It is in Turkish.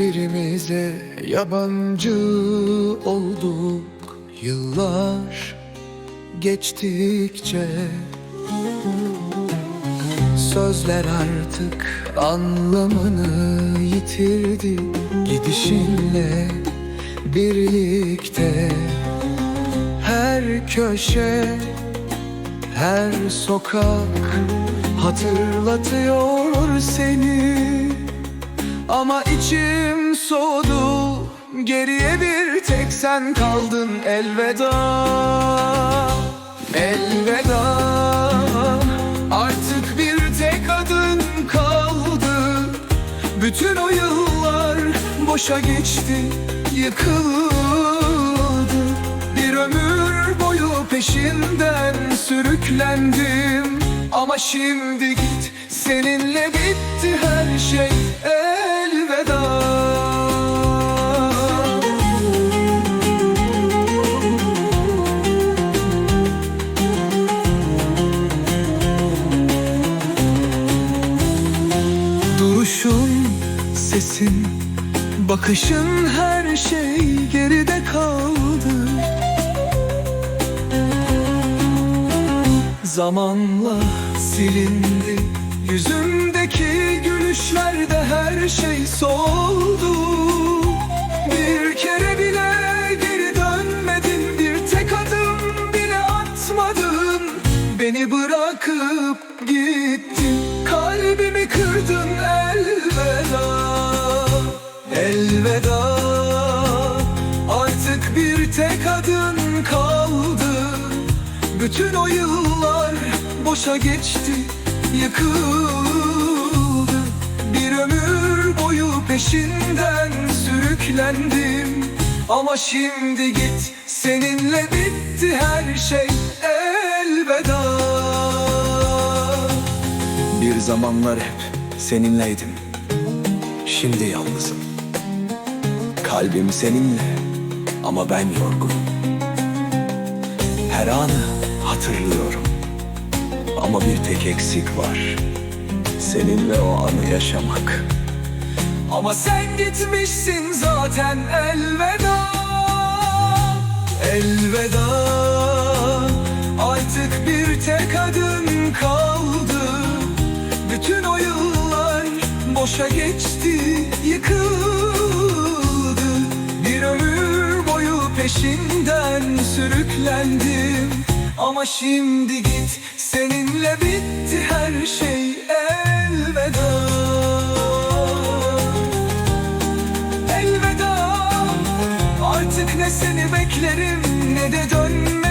Birbirimize yabancı olduk Yıllar geçtikçe Sözler artık anlamını yitirdi. Gidişinle birlikte Her köşe, her sokak Hatırlatıyor seni. Ama içim soğudu Geriye bir tek sen kaldın. Elveda Elveda Artık bir tek adın kaldı. Bütün o yıllar boşa geçti Yıkıldı. Bir ömür boyu peşinden sürüklendim. Ama şimdi git seninle bitti her şey. Elveda Duruşun, sesin, bakışın her şey geride kaldı. Zamanla silindi Yüzümdeki gülüşlerde her şey soldu. Bir kere bile geri dönmedin Bir tek adım bile atmadın. Beni bırakıp gittin Kırdın elveda Elveda. Artık bir tek adın kaldı. Bütün o yıllar boşa geçti, yıkıldı. Bir ömür boyu peşinden sürüklendim. Ama şimdi git, seninle bitti her şey. Elveda zamanlar hep seninleydim. Şimdi yalnızım. Kalbim seninle ama ben yorgunum. Her anı hatırlıyorum. Ama bir tek eksik var. Seninle o anı yaşamak. Ama sen gitmişsin zaten elveda. Elveda. Artık bir tek adın kaldı boşa geçti Yıkıldı. Bir ömür boyu peşinden sürüklendim. Ama şimdi git seninle bitti her şey elveda. Elveda Artık ne seni beklerim ne de dönme